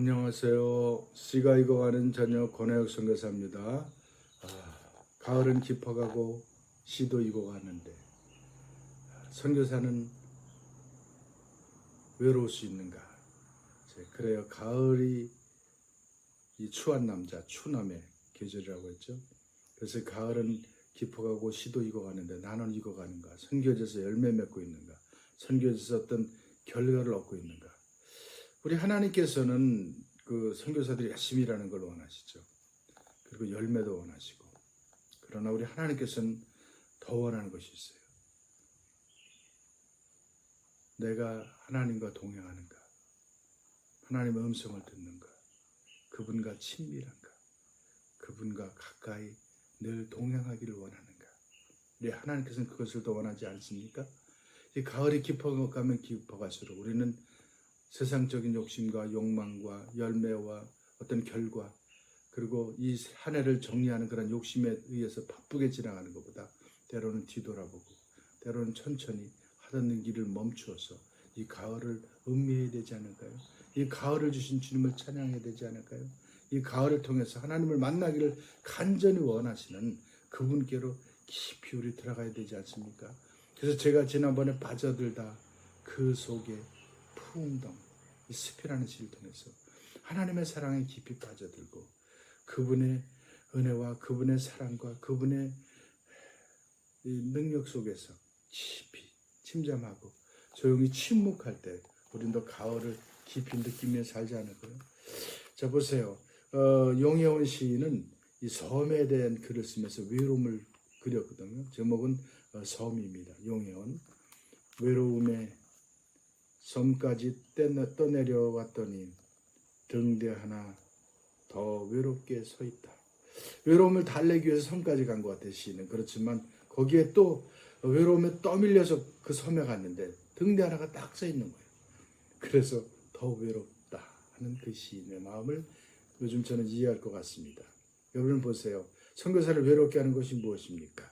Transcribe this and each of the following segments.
안녕하세요. 씨가 익어가는 저녁 권혜혁 선교사입니다. 아, 가을은 깊어가고 씨도 익어가는데 선교사는 외로울 수 있는가? 제 그래요. 가을이 이 추한 남자, 추남의 계절이라고 했죠. 그래서 가을은 깊어가고 씨도 익어가는데 나는 익어가는가? 선교지에서 열매 맺고 있는가? 선교지에서 어떤 결과를 얻고 있는가? 우리 하나님께서는 그 선교사들이 열심히 일하는 걸 원하시죠. 그리고 열매도 원하시고. 그러나 우리 하나님께서는 더 원하는 것이 있어요. 내가 하나님과 동행하는가? 하나님의 음성을 듣는가? 그분과 친밀한가? 그분과 가까이 늘 동행하기를 원하는가? 우리 하나님께서는 그것을 더 원하지 않습니까? 이 가을이 깊어가면 깊어갈수록 우리는 세상적인 욕심과 욕망과 열매와 어떤 결과 그리고 이 한 해를 정리하는 그런 욕심에 의해서 바쁘게 지나가는 것보다 때로는 뒤돌아보고 때로는 천천히 하던 길을 멈추어서 이 가을을 음미해야 되지 않을까요? 이 가을을 주신 주님을 찬양해야 되지 않을까요? 이 가을을 통해서 하나님을 만나기를 간절히 원하시는 그분께로 깊이 우리 들어가야 되지 않습니까? 그래서 제가 지난번에 빠져들다 그 속에 풍덩 이 스피라는 시를 통해서 하나님의 사랑에 깊이 빠져들고 그분의 은혜와 그분의 사랑과 그분의 이 능력 속에서 깊이 침잠하고 조용히 침묵할 때 우린 더 가을을 깊이 느끼며 살지 않을까요? 자 보세요. 어, 용혜원 시인은 이 섬에 대한 글을 쓰면서 외로움을 그렸거든요. 제목은 어, 섬입니다. 용혜원 외로움에 섬까지 떠내려왔더니 등대 하나 더 외롭게 서 있다. 외로움을 달래기 위해서 섬까지 간 것 같아요, 시인은. 그렇지만 거기에 또 외로움에 떠밀려서 그 섬에 갔는데 등대 하나가 딱 서 있는 거예요. 그래서 더 외롭다 하는 그 시인의 마음을 요즘 저는 이해할 것 같습니다. 여러분 보세요. 선교사를 외롭게 하는 것이 무엇입니까?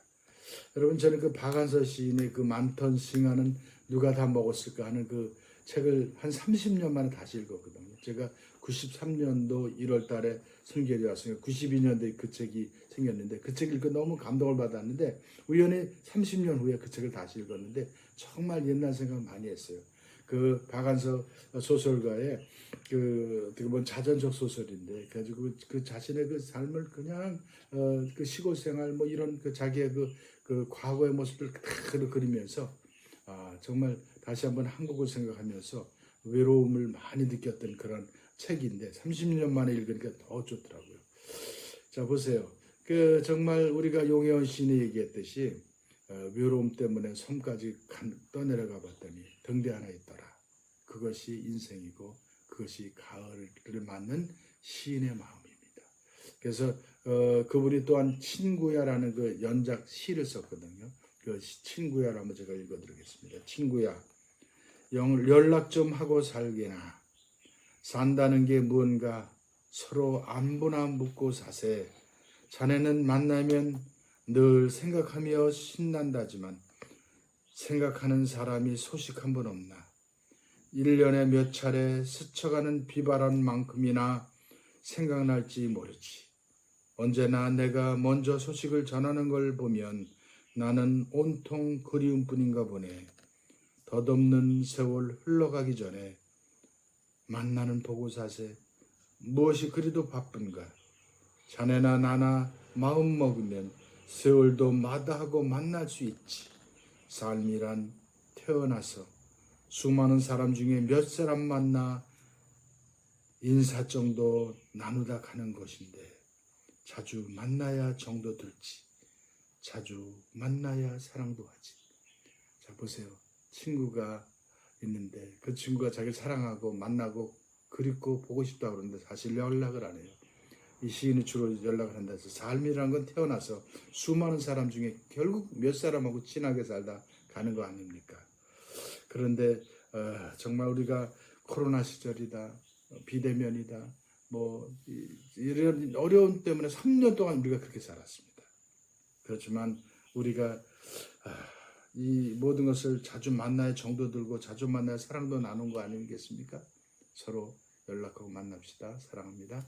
여러분 저는 그 박한서 시인의 그 많던 싱하는 누가 다 먹었을까 하는 그 책을 한 30년 만에 다시 읽었거든요. 제가 93년도 1월 달에 성결이 왔으니까 92년도에 그 책이 생겼는데 그 책 읽고 너무 감동을 받았는데 우연히 30년 후에 그 책을 다시 읽었는데 정말 옛날 생각 많이 했어요. 그 박한서 소설가의 그 어떻게 보면 자전적 소설인데 그래가지고 그, 그 자신의 그 삶을 그냥 어, 그 시골 생활 뭐 이런 그 자기의 그, 그 과거의 모습을 다 그리면서 아 정말 다시 한번 한국을 생각하면서 외로움을 많이 느꼈던 그런 책인데 30년 만에 읽으니까 더 좋더라고요. 자 보세요. 그 정말 우리가 용혜원 시인이 얘기했듯이 어, 외로움 때문에 섬까지 간, 떠내려가 봤더니 등대 하나 있더라. 그것이 인생이고 그것이 가을을 맞는 시인의 마음입니다. 그래서 어, 그분이 또한 친구야라는 그 연작 시를 썼거든요. 그 한번 제가 읽어드리겠습니다. 친구야, 영- 연락 좀 하고 살게나. 산다는 게 무언가 서로 안부나 묻고 사세. 자네는 만나면 늘 생각하며 신난다지만 생각하는 사람이 소식 한 번 없나. 1년에 몇 차례 스쳐가는 비바람만큼이나 생각날지 모르지. 언제나 내가 먼저 소식을 전하는 걸 보면 나는 온통 그리움뿐인가 보네. 덧없는 세월 흘러가기 전에 만나는 보고 사세. 무엇이 그리도 바쁜가. 자네나 나나 마음 먹으면 세월도 마다하고 만날 수 있지. 삶이란 태어나서 수많은 사람 중에 몇 사람 만나 인사 정도 나누다 가는 것인데 자주 만나야 정도 들지. 자주 만나야 사랑도 하지. 자, 보세요. 친구가 있는데 그 친구가 자기를 사랑하고 만나고 그립고 보고 싶다 그러는데 사실 연락을 안 해요. 이 시인이 주로 연락을 한다 해서 삶이라는 건 태어나서 수많은 사람 중에 결국 몇 사람하고 친하게 살다 가는 거 아닙니까? 그런데 어, 정말 우리가 코로나 시절이다, 어, 비대면이다, 뭐 이- 이런 어려움 때문에 3년 동안 우리가 그렇게 살았습니다. 그렇지만 우리가 아, 이 모든 것을 자주 만나야 정도 들고 자주 만나야 사랑도 나눈 거 아니겠습니까? 서로 연락하고 만납시다. 사랑합니다.